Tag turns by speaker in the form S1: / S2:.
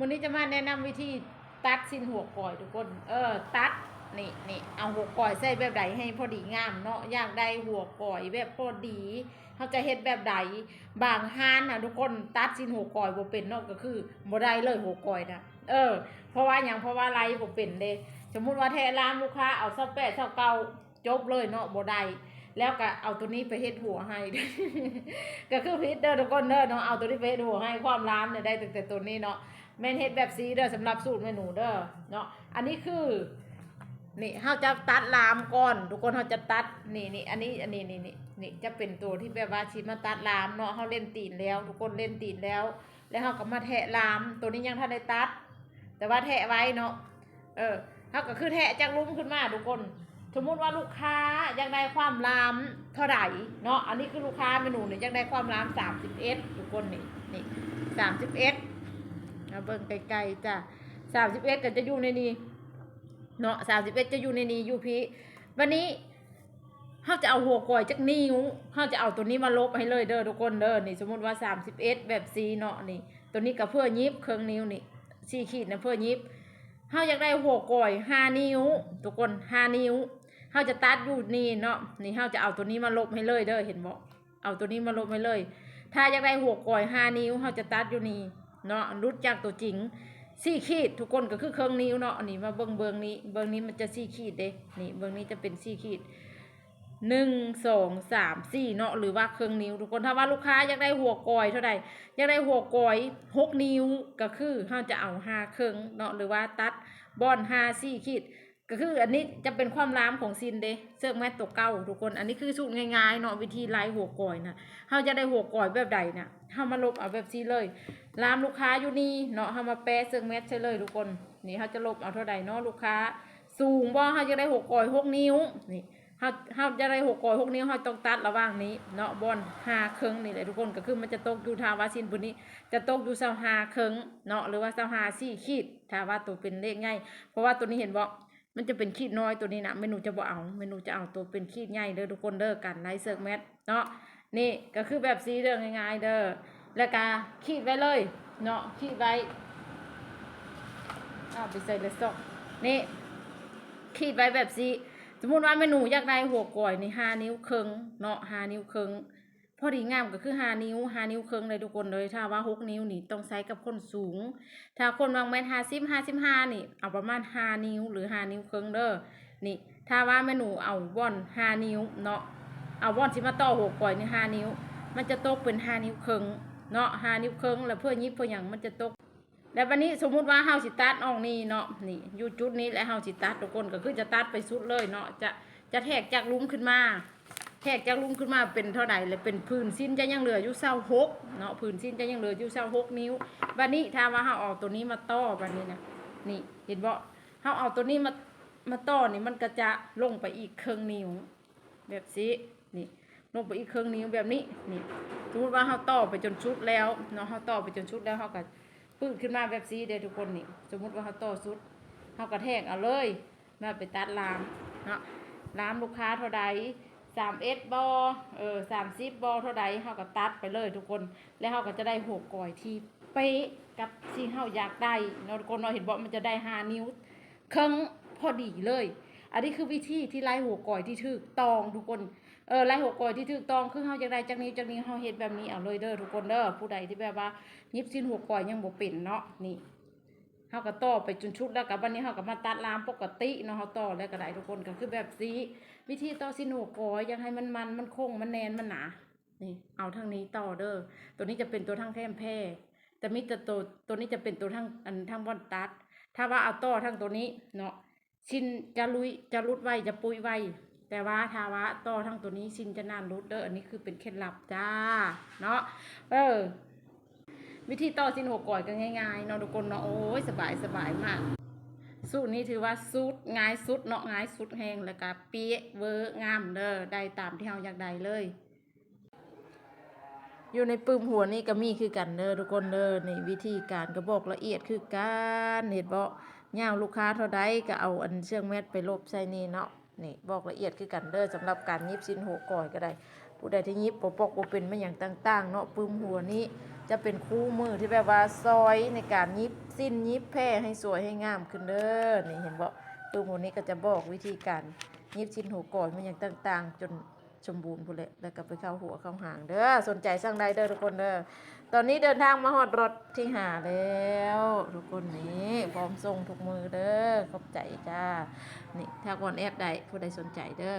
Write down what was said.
S1: วันนี้จะมาแนะนำวิธีตัดสิ้นหัวก่อยทุกคน เออ ตัดนี่นี่เอาหัวก่อยใส่แบบใดให้พอดีงามเนาะอยากได้หัวก่อยแบบพอดีเขาจะเฮ็ดแบบใดบางห้านนะทุกคนตัดสิ้นหัวก่อยบ่เป็นเนาะก็คือบ่ได้เลยหัวก่อยนะเออ เพราะว่าหยังเพราะว่าไรบ่เป็นเด้สมมุติว่าแท้ร้านลูกค้าเอาซะแปะซะเก่าจบเลยเนาะบ่ได้ แล้วก็เอาตัวนี้ไปเฮ็ดหัวให้ ก็คือพิษเด้อทุกคนเด้อเนาะเอาตัวนี้ไปเฮ็ดหัวให้ความร้านเนี่ยได้ตั้งแต่ตัวนี้เนาะแม่นเฮ็ดแบบซีเด้อสำหรับสูตรเมนูเด้อเนาะอันนี้คือนี่เฮาจะตัดลามก่อน ทุกคนเฮาจะตัดนี่นี่อันนี้อันนี้นี่นี่นี่จะเป็นตัวที่แบบว่าชิมาตัดลามเนาะเฮาเล่นตีนแล้ว ทุกคนเล่นตีนแล้ว แล้วเฮาก็มาแทะลาม ตัวนี้ยังทันได้ตัด แต่ว่าแทะไว้เนาะเออเฮาก็คือแทะจากลุ้มขึ้นมาทุกคน สมมุติว่าลูกค้าอยากได้ความลามเท่าไหร่เนาะอันนี้คือลูกค้าเมนูเนี่ยอยากได้ความลามสามสิบเอสทุกคนนี่นี่สามสิบเอสเอาเบิ่งไกลๆจ้ะสามสิบเอสก็จะอยู่ในนี้เนาะสามสิบเอสจะอยู่ในนี้อยู่พี่วันนี้เขาจะเอาหัวก่อยจากนิ้วเขาจะเอาตัวนี้มาลบให้เลยเด้อทุกคนเด้อนี่สมมติว่าสามสิบเอสแบบซีเนาะนี่ ตัวนี้ก็เพื่อยิบเครื่องนิ้วนี่สี่ขีดนะเพื่อยิบ เฮาอยากได้หัวก่อยห้านิ้ว ทุกคนห้านิ้วเฮาจะตัดอยู่นี่เนาะนี่เฮาจะเอาตัวนี้มาลบให้เลยเด้อเห็นบ่เอาตัวนี้มาลบให้เลย ถ้าอยากได้หัวก่อยห้านิ้วเฮาจะตัดอยู่นี่เนาะรุดจากตัวจริงสี่ขีดทุกคนก็คือเครื่องนิ้วเนาะอันนี้มาเบิ่งเบิ่งนี้เบิ่งนี้มันจะสี่ขีดเด้นี่เบิ่งนี้จะเป็นสี่ขีด หนึ่งสองสามสี่เนาะหรือว่าเครื่องนิ้วทุกคนถ้าว่าลูกค้าอยากได้หัวกอยเท่าใดอยากได้หัวก้อยหกนิ้วก็คือเราจะเอาห้าเครื่องเนาะหรือว่าตัดบอนห้าสี่ขีดก็คืออันนี้จะเป็นความล้ามของซินเดเซิร์กแมตตัวเก้าทุกคนอันนี้คือสูตรง่ายๆเนาะวิธีไล่หัวก้อยนะเราจะได้หัวก้อยแบบใดนะเรามาลบเอาแบบซีเลยล้ามลูกค้าอยู่นี่เนาะเรามาแปะเซิร์กแมตใช่เลยทุกคนนี่เราจะลบเอาเท่าใดเนาะลูกค้า สูงบ่เราจะได้หัวก้อยหกนิ้วนี่ เราเราจะได้หัวก้อยหกนิ้วเราต้องตัดระหว่างนี้เนาะบอนห้าเครื่งนี่แหละทุกคนก็คือมันจะตกอยู่ทาวาซินปุ่นนี้ จะตกอยู่เสาหาเคิงเนาะหรือว่าเสาหาสี่ขีดถ้าว่าตัวเป็นเลขง่ายเพราะว่าตัวนี้เห็นบ่มันจะเป็นขีดน้อยตัวนี้นะเมนูจะบ่เอาเมนูจะเอาตัวเป็นขีดใหญ่เด้อทุกคนเด้อกันไลท์เซิร์กแมทเนาะนี่ก็คือแบบสีเด้อง่ายๆเด้อแล้วก็ขีดไว้เลยเนาะขีดไว้เอาไปใส่เลยซอกนี่ขีดไว้แบบสี สมมติว่าเมนูอยากได้หัวก่อยนี่ห้านิ้วครึ่งเนาะห้านิ้วครึ่งพอดีงามก็คือห้านิ้วห้านิ้วครึ่งเลยทุกคนเลยถ้าว่าหกนิ้วนี่ต้องใช้กับคนสูง ถ้าคนวางแม่นห้าสิบห้าสิบห้านี่ เอาประมาณห้านิ้วหรือห้านิ้วครึ่งเด้อนี่ ถ้าว่าแม่หนูเอาว่อนห้านิ้วเนาะเอาว่อนสิมาต่อหัวก่อยนี่ห้านิ้ว มันจะตกเป็นห้านิ้วครึ่งเนาะห้านิ้วครึ่งแล้วเพื่อยิบเพื่ออย่างมันจะตก แล้ววันนี้สมมุติว่าเฮาสิตัดออกนี่เนาะนี่อยู่จุดนี้แล้วเฮาสิตัดทุกคนก็คือจะตัดไปสุดเลยเนาะจะจะแทกจากลุมขึ้นมาแทกจากลุงขึ้นมาเป็นเท่าไหร่เลยเป็นพื้นสิ้นจะยังเหลืออยู่เศร้าหกเนาะพื้นสิ้นจะยังเหลืออยู่เศร้าหกนิ้วบัดนี้ถ้าว่าเราเอาตัวนี้มาต่อบัดนี้นะนี่เห็นบ่เราเอาตัวนี้มามาต่อนี่มันก็จะลงไปอีกครึ่งนิ้ว แบบนี้นี่ลงไปอีกครึ่งนิ้วแบบนี้นี่สมมติว่าเราต่อไปจนชุดแล้วเนาะเราต่อไปจนชุดแล้วเราก็ ปืดขึ้นมาแบบนี้เด้ทุกคนนี่ สมมติว่าเราต่อชุดเราก็แทกเอาเลยมาไปตัดลามเนาะลามลูกค้าเท่าใดสามเอสบอเออสามสิบบอเท่าใดเขาก็ตัดไปเลยทุกคน แล้วเขาก็จะได้หัวก่อยที่เป๊ะกับสิ่งเขาอยากได้เนาะทุกคนเราะเห็นบอกมันจะได้ห้านิ้วเครื่องพอดีเลย อันนี้คือวิธีที่ไล่หัวก่อยที่ถูกต้องทุกคน เออไล่หัวก่อยที่ถูกต้องคือเขาอยากได้จากนี้จากนี้เขาเฮ็ดแบบนี้เอาเลยเด้อทุกคนเด้อผู้ใดที่แบบว่ายิบสิ้นหัวก่อยยังบ่เป็นเนาะนี่เขาก็ต่อไปจนชุดแล้วกับวันนี้เขาก็มาตัดลามปกติเนาะเขาต่อแล้วก็ได้ทุกคนก็คือแบบซีวิธีต่อสินหัวกอยยังให้มันมันมันคงมันแนนมันหนานี่เอาทางนี้ต่อเด้อตัวนี้จะเป็นตัวทางแคมแพร่แต่มิแต่ตัวตัวนี้จะเป็นตัวทางอันทางบอนตัด ถ้าว่าเอาต่อทางตัวนี้เนาะ ชินจะลุยจะรุดไวจะปุยไวแต่ว่าถ้าว่าต่อทางตัวนี้ชินจะนานรุดเด้ออันนี้คือเป็นเคล็ดลับจ้าเนาะเออวิธีต่อสินหัวก่อยก็ง่ายๆเนาะทุกคนเนาะโอ้ยสบายสบายมากสูตรนี้ถือว่าสูตรง่ายสุดเนาะง่ายสุดแหงแล้วก็เปี๊ยเวอร์งามเด้อได้ตามที่เราอยากได้เลย อยู่ในปืมหัวนี่ก็มีคือกันเด้อทุกคนเด้อในวิธีการก็บอกละเอียดคือการเห็นบ่ ย่างลูกค้าเท่าใดก็เอาอันเชื่องแมทไปลบใส่นี่เนาะนี่บอกละเอียดคือกันเด้อสำหรับการยิบสินหัวก่อยก็ได้ ผู้ใดที่ยิบปปอกบ่เป็นมาอย่างต่าง ๆ เนาะปืมหัวนี้จะเป็นคู่มือที่แบบว่าซอยในการยิบสิ้นยิบแพร่ให้สวยให้งามขึ้นเด้อนี่เห็นบ่ตัวหมูนี้ก็จะบอกวิธีการยิบชิ้นหัวก่อนมันอย่างต่าง ๆ จน สมบูรณ์พุ่นแหละแล้วก็ไปเข้าหัวเข้าหางเด้อสนใจสั่งได้เด้อทุกคนเด้อตอนนี้เดินทางมาฮอดรถที่หาแล้ว ทุกคนนี้พร้อมส่งทุกมือเด้อขอบใจจ้านี่ถ้าก่อนแอปใดผู้ใดสนใจเด้อ